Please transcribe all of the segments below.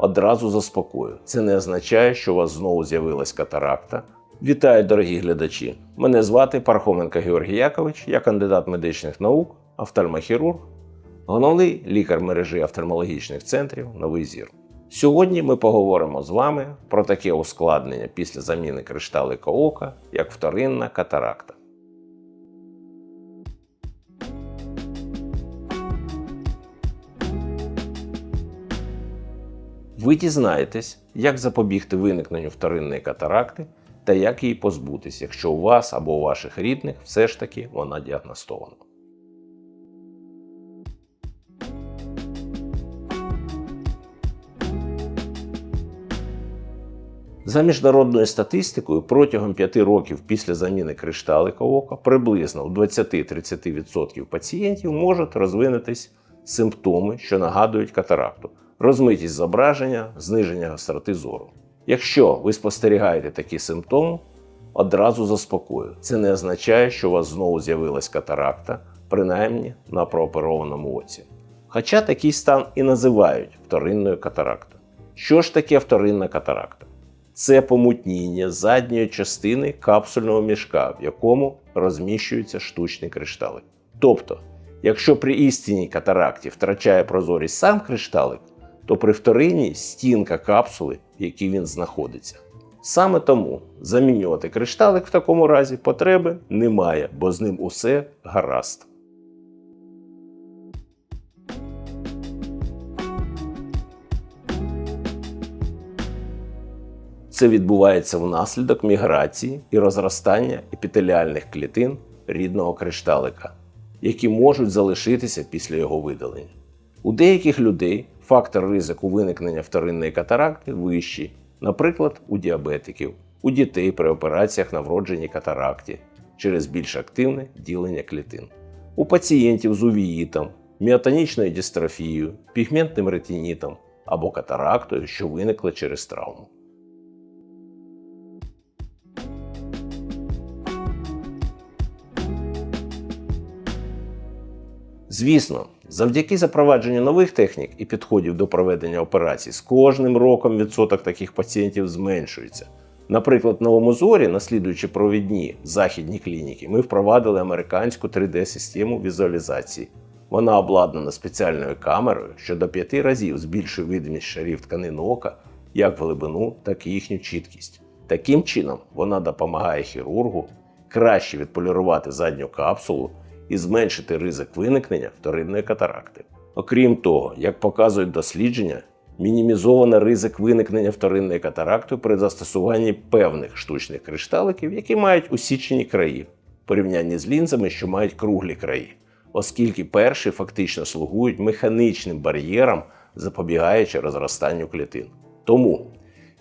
одразу заспокою. Це не означає, що у вас знову з'явилась катаракта. Вітаю, дорогі глядачі! Мене звати Пархоменко Георгій Якович, я кандидат медичних наук, офтальмохірург, головний лікар мережі офтальмологічних центрів Новий Зір. Сьогодні ми поговоримо з вами про таке ускладнення після заміни кришталика ока, як вторинна катаракта. Ви дізнаєтесь, як запобігти виникненню вторинної катаракти та як її позбутись, якщо у вас або у ваших рідних все ж таки вона діагностована. За міжнародною статистикою, протягом 5 років після заміни кришталика ока приблизно у 20-30% пацієнтів можуть розвинутись симптоми, що нагадують катаракту, розмитість зображення, зниження гостроти зору. Якщо ви спостерігаєте такі симптоми, одразу заспокою. Це не означає, що у вас знову з'явилась катаракта, принаймні на прооперованому оці. Хоча такий стан і називають вторинною катарактою. Що ж таке вторинна катаракта? Це помутніння задньої частини капсульного мішка, в якому розміщується штучний кришталик. Тобто, якщо при істинній катаракті втрачає прозорість сам кришталик, то при вторинній стінка капсули, в якій він знаходиться. Саме тому замінювати кришталик в такому разі потреби немає, бо з ним усе гаразд. Це відбувається внаслідок міграції і розростання епітеліальних клітин рідного кришталика, які можуть залишитися після його видалення. У деяких людей фактор ризику виникнення вторинної катаракти вищий, наприклад, у діабетиків, у дітей при операціях на вродженій катаракті через більш активне ділення клітин, у пацієнтів з увіїтом, міотонічною дистрофією, пігментним ретинітом або катарактою, що виникла через травму. Звісно, завдяки запровадженню нових технік і підходів до проведення операцій з кожним роком відсоток таких пацієнтів зменшується. Наприклад, в Новому Зорі, наслідуючи провідні західні клініки, ми впровадили американську 3D-систему візуалізації. Вона обладнана спеціальною камерою, що до 5 разів збільшує видимість шарів тканин ока як глибину, так і їхню чіткість. Таким чином, вона допомагає хірургу краще відполірувати задню капсулу і зменшити ризик виникнення вторинної катаракти. Окрім того, як показують дослідження, мінімізовано ризик виникнення вторинної катаракти при застосуванні певних штучних кришталиків, які мають усічені краї, в порівнянні з лінзами, що мають круглі краї, оскільки перші фактично слугують механічним бар'єром, запобігаючи розростанню клітин. Тому,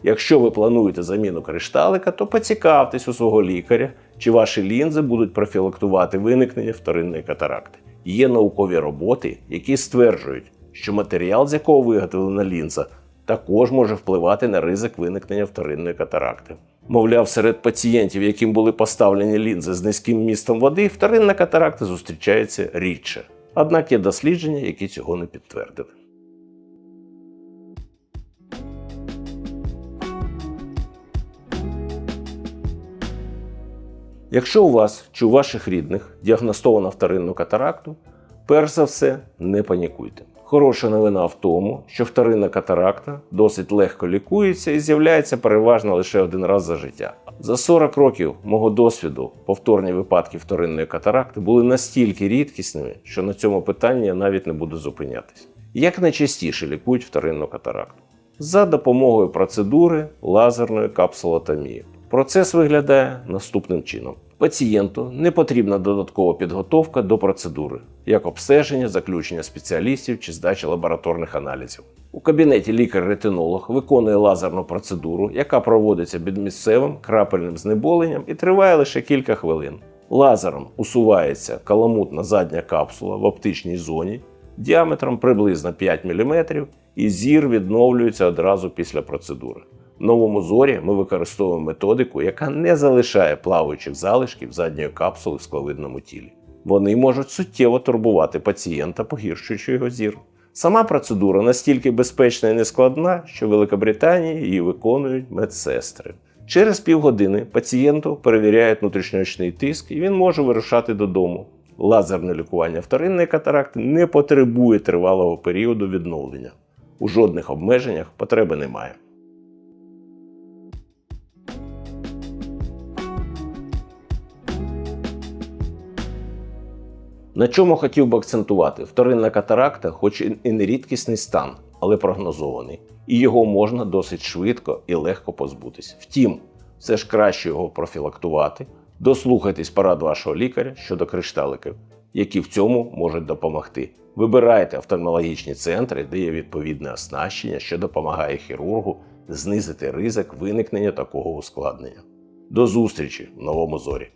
якщо ви плануєте заміну кришталика, то поцікавтесь у свого лікаря, чи ваші лінзи будуть профілактувати виникнення вторинної катаракти. Є наукові роботи, які стверджують, що матеріал, з якого виготовлена лінза, також може впливати на ризик виникнення вторинної катаракти. Мовляв, серед пацієнтів, яким були поставлені лінзи з низьким містом води, вторинна катаракта зустрічається рідше. Однак є дослідження, які цього не підтвердили. Якщо у вас чи у ваших рідних діагностовано вторинну катаракту, перш за все не панікуйте. Хороша новина в тому, що вторинна катаракта досить легко лікується і з'являється переважно лише один раз за життя. За 40 років мого досвіду повторні випадки вторинної катаракти були настільки рідкісними, що на цьому питанні я навіть не буду зупинятись. Як найчастіше лікують вторинну катаракту? За допомогою процедури лазерної капсулотомії. Процес виглядає наступним чином: пацієнту не потрібна додаткова підготовка до процедури, як обстеження, заключення спеціалістів чи здача лабораторних аналізів. У кабінеті лікар-ретинолог виконує лазерну процедуру, яка проводиться під місцевим крапельним знеболенням і триває лише кілька хвилин. Лазером усувається каламутна задня капсула в оптичній зоні діаметром приблизно 5 мм, і зір відновлюється одразу після процедури. Новому зорі ми використовуємо методику, яка не залишає плаваючих залишків задньої капсули в скловидному тілі. Вони можуть суттєво турбувати пацієнта, погіршуючи його зір. Сама процедура настільки безпечна і нескладна, що в Великобританії її виконують медсестри. Через півгодини пацієнту перевіряють внутрішньоочний тиск і він може вирушати додому. Лазерне лікування вторинної катаракти не потребує тривалого періоду відновлення. У жодних обмеженнях потреби немає. На чому хотів би акцентувати? Вторинна катаракта, хоч і не рідкісний стан, але прогнозований, і його можна досить швидко і легко позбутись. Втім, все ж краще його профілактувати, дослухайтесь порад вашого лікаря щодо кришталиків, які в цьому можуть допомогти. Вибирайте офтальмологічні центри, де є відповідне оснащення, що допомагає хірургу знизити ризик виникнення такого ускладнення. До зустрічі в новому зорі!